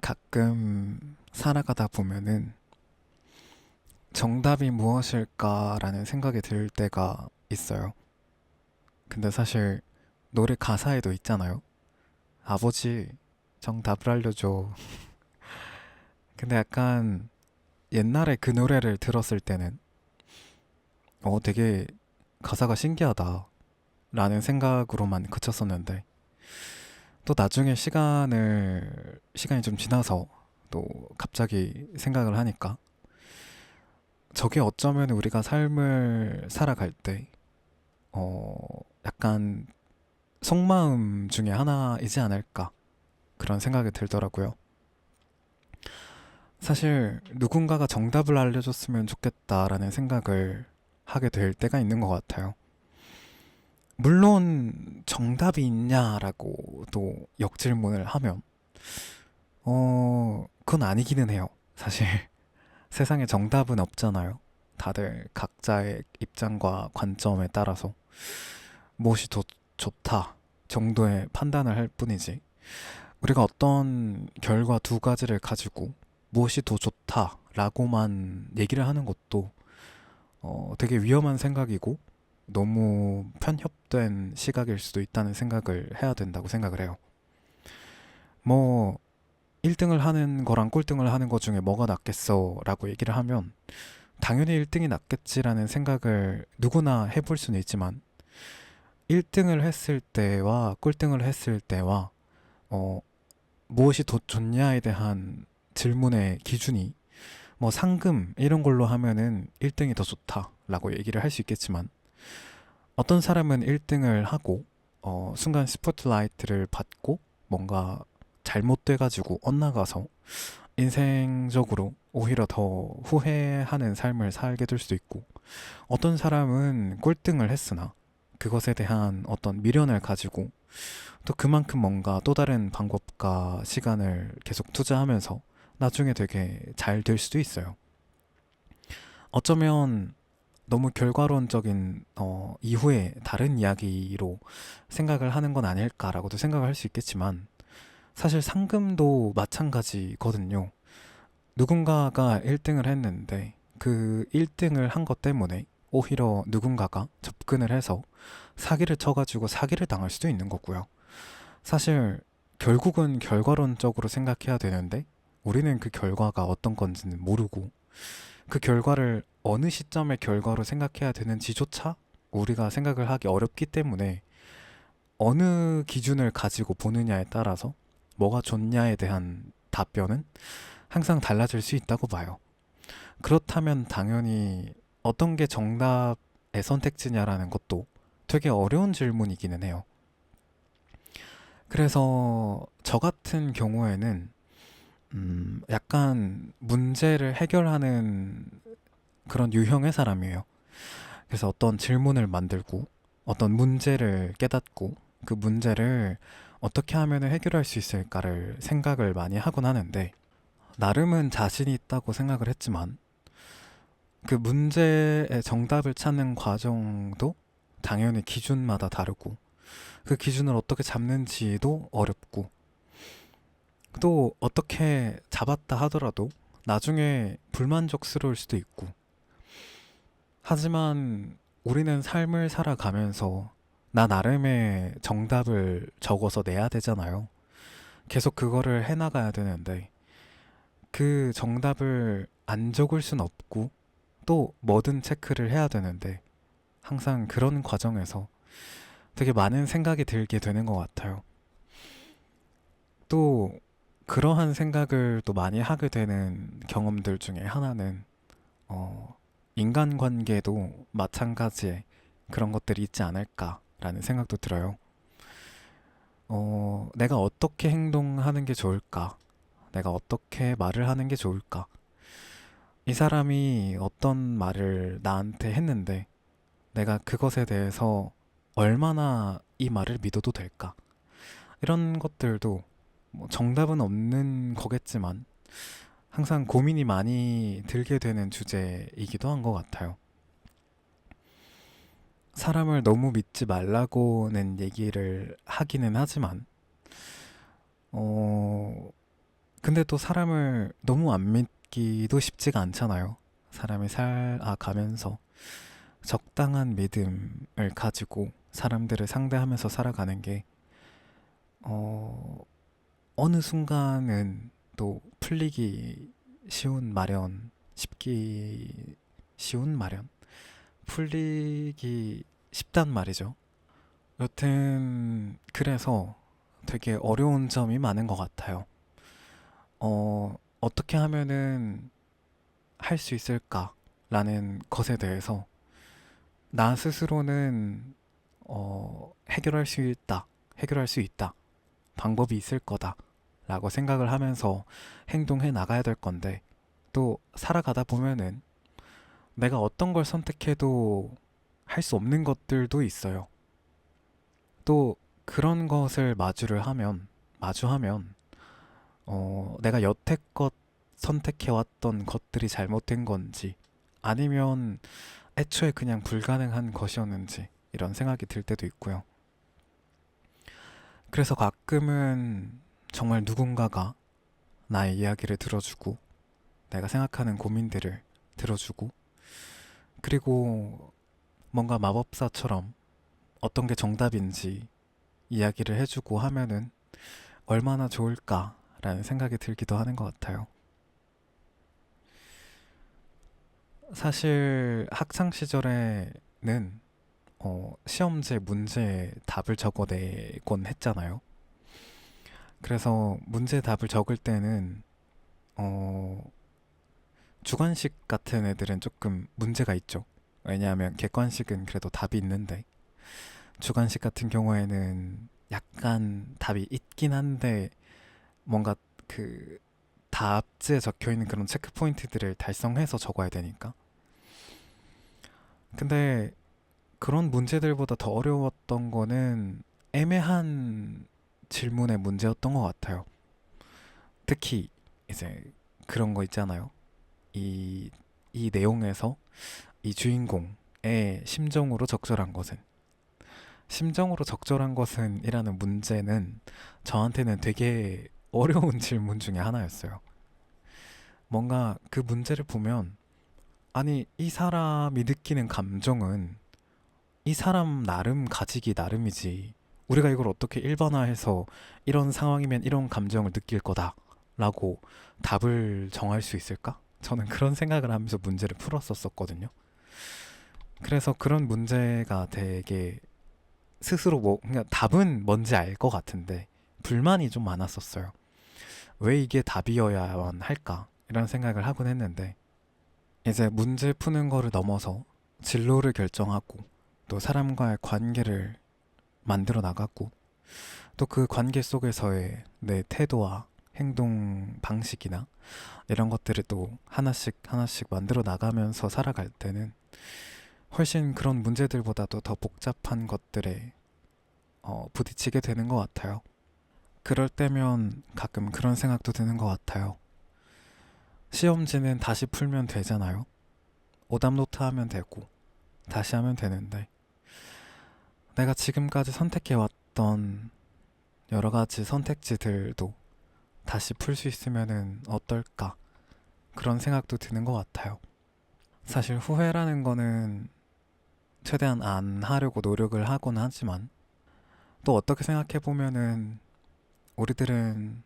가끔 살아가다 보면은 정답이 무엇일까라는 생각이 들 때가 있어요. 근데 사실 노래 가사에도 있잖아요. 아버지, 정답을 알려줘. 근데 약간 옛날에 그 노래를 들었을 때는 어, 되게 가사가 신기하다. 라는 생각으로만 그쳤었는데 또 나중에 시간을 시간이 좀 지나서 또 갑자기 생각을 하니까 저게 어쩌면 우리가 삶을 살아갈 때 어, 약간 속마음 중에 하나이지 않을까 그런 생각이 들더라고요. 사실 누군가가 정답을 알려줬으면 좋겠다라는 생각을 하게 될 때가 있는 것 같아요. 물론 정답이 있냐라고 또 역질문을 하면 어 그건 아니기는 해요. 사실 세상에 정답은 없잖아요. 다들 각자의 입장과 관점에 따라서 무엇이 더 좋다 정도의 판단을 할 뿐이지 우리가 어떤 결과 두 가지를 가지고 무엇이 더 좋다라고만 얘기를 하는 것도 어, 되게 위험한 생각이고 너무 편협된 시각일 수도 있다는 생각을 해야 된다고 생각을 해요. 뭐 1등을 하는 거랑 꼴등을 하는 것 중에 뭐가 낫겠어 라고 얘기를 하면 당연히 1등이 낫겠지라는 생각을 누구나 해볼 수는 있지만 1등을 했을 때와 꼴등을 했을 때와 어, 무엇이 더 좋냐에 대한 질문의 기준이 뭐 상금 이런 걸로 하면은 1등이 더 좋다라고 얘기를 할 수 있겠지만 어떤 사람은 1등을 하고 어, 순간 스포트라이트를 받고 뭔가 잘못돼가지고 엇나가서 인생적으로 오히려 더 후회하는 삶을 살게 될 수도 있고 어떤 사람은 꼴등을 했으나 그것에 대한 어떤 미련을 가지고 또 그만큼 뭔가 또 다른 방법과 시간을 계속 투자하면서 나중에 되게 잘 될 수도 있어요. 어쩌면 너무 결과론적인 어, 이후에 다른 이야기로 생각을 하는 건 아닐까라고도 생각을 할 수 있겠지만 사실 상금도 마찬가지거든요. 누군가가 1등을 했는데 그 1등을 한 것 때문에 오히려 누군가가 접근을 해서 사기를 쳐가지고 사기를 당할 수도 있는 거고요. 사실 결국은 결과론적으로 생각해야 되는데 우리는 그 결과가 어떤 건지는 모르고 그 결과를 어느 시점의 결과로 생각해야 되는지조차 우리가 생각을 하기 어렵기 때문에 어느 기준을 가지고 보느냐에 따라서 뭐가 좋냐에 대한 답변은 항상 달라질 수 있다고 봐요. 그렇다면 당연히 어떤 게 정답의 선택지냐라는 것도 되게 어려운 질문이기는 해요. 그래서 저 같은 경우에는 음, 약간 문제를 해결하는 그런 유형의 사람이에요. 그래서 어떤 질문을 만들고 어떤 문제를 깨닫고 그 문제를 어떻게 하면 해결할 수 있을까를 생각을 많이 하곤 하는데 나름은 자신이 있다고 생각을 했지만 그 문제의 정답을 찾는 과정도 당연히 기준마다 다르고 그 기준을 어떻게 잡는지도 어렵고 또 어떻게 잡았다 하더라도 나중에 불만족스러울 수도 있고 하지만 우리는 삶을 살아가면서 나 나름의 정답을 적어서 내야 되잖아요. 계속 그거를 해나가야 되는데 그 정답을 안 적을 순 없고 또 뭐든 체크를 해야 되는데 항상 그런 과정에서 되게 많은 생각이 들게 되는 것 같아요. 또 그러한 생각을 또 많이 하게 되는 경험들 중에 하나는 어, 인간관계도 마찬가지의 그런 것들이 있지 않을까라는 생각도 들어요. 어, 내가 어떻게 행동하는 게 좋을까? 내가 어떻게 말을 하는 게 좋을까? 이 사람이 어떤 말을 나한테 했는데 내가 그것에 대해서 얼마나 이 말을 믿어도 될까? 이런 것들도 뭐 정답은 없는 거겠지만 항상 고민이 많이 들게 되는 주제이기도 한 것 같아요. 사람을 너무 믿지 말라고는 얘기를 하기는 하지만, 어, 근데 또 사람을 너무 안 믿기도 쉽지가 않잖아요. 사람이 살아가면서 적당한 믿음을 가지고 사람들을 상대하면서 살아가는 게, 어, 어느 순간은 또 풀리기 쉬운 마련, 쉽기 쉬운 마련, 풀리기 쉽단 말이죠. 여튼, 그래서 되게 어려운 점이 많은 것 같아요. 어, 어떻게 하면은 할 수 있을까라는 것에 대해서 나 스스로는 어, 해결할 수 있다, 해결할 수 있다, 방법이 있을 거다 라고 생각을 하면서 행동해 나가야 될 건데 또 살아가다 보면은 내가 어떤 걸 선택해도 할 수 없는 것들도 있어요. 또 그런 것을 마주를 하면, 마주하면, 어, 내가 여태껏 선택해왔던 것들이 잘못된 건지, 아니면 애초에 그냥 불가능한 것이었는지, 이런 생각이 들 때도 있고요. 그래서 가끔은 정말 누군가가 나의 이야기를 들어주고, 내가 생각하는 고민들을 들어주고, 그리고 뭔가 마법사처럼 어떤 게 정답인지 이야기를 해주고 하면은 얼마나 좋을까라는 생각이 들기도 하는 것 같아요. 사실 학창 시절에는 어, 시험지 문제 답을 적어내곤 했잖아요. 그래서 문제 답을 적을 때는 어, 주관식 같은 애들은 조금 문제가 있죠. 왜냐하면 객관식은 그래도 답이 있는데 주관식 같은 경우에는 약간 답이 있긴 한데 뭔가 그 답지에 적혀 있는 그런 체크 포인트들을 달성해서 적어야 되니까. 근데 그런 문제들보다 더 어려웠던 거는 애매한 질문의 문제였던 것 같아요. 특히 이제 그런 거 있잖아요. 이, 이 내용에서 이 주인공의 심정으로 적절한 것은 심정으로 적절한 것은 이라는 문제는 저한테는 되게 어려운 질문 중에 하나였어요. 뭔가 그 문제를 보면 아니 이 사람이 느끼는 감정은 이 사람 나름 가지기 나름이지 우리가 이걸 어떻게 일반화해서 이런 상황이면 이런 감정을 느낄 거다라고 답을 정할 수 있을까? 저는 그런 생각을 하면서 문제를 풀었었거든요. 그래서 그런 문제가 되게 스스로 뭐 그냥 답은 뭔지 알 것 같은데 불만이 좀 많았었어요. 왜 이게 답이어야만 할까? 이런 생각을 하곤 했는데 이제 문제 푸는 거를 넘어서 진로를 결정하고 또 사람과의 관계를 만들어 나갔고 또 그 관계 속에서의 내 태도와 행동 방식이나 이런 것들을 또 하나씩 하나씩 만들어 나가면서 살아갈 때는 훨씬 그런 문제들보다도 더 복잡한 것들에 어, 부딪히게 되는 것 같아요. 그럴 때면 가끔 그런 생각도 드는 것 같아요. 시험지는 다시 풀면 되잖아요. 오답노트 하면 되고, 다시 하면 되는데, 내가 지금까지 선택해왔던 여러 가지 선택지들도 다시 풀 수 있으면 어떨까? 그런 생각도 드는 것 같아요. 사실 후회라는 거는 최대한 안 하려고 노력을 하곤 하지만 또 어떻게 생각해 보면은 우리들은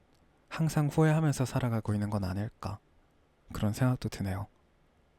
항상 후회하면서 살아가고 있는 건 아닐까 그런 생각도 드네요.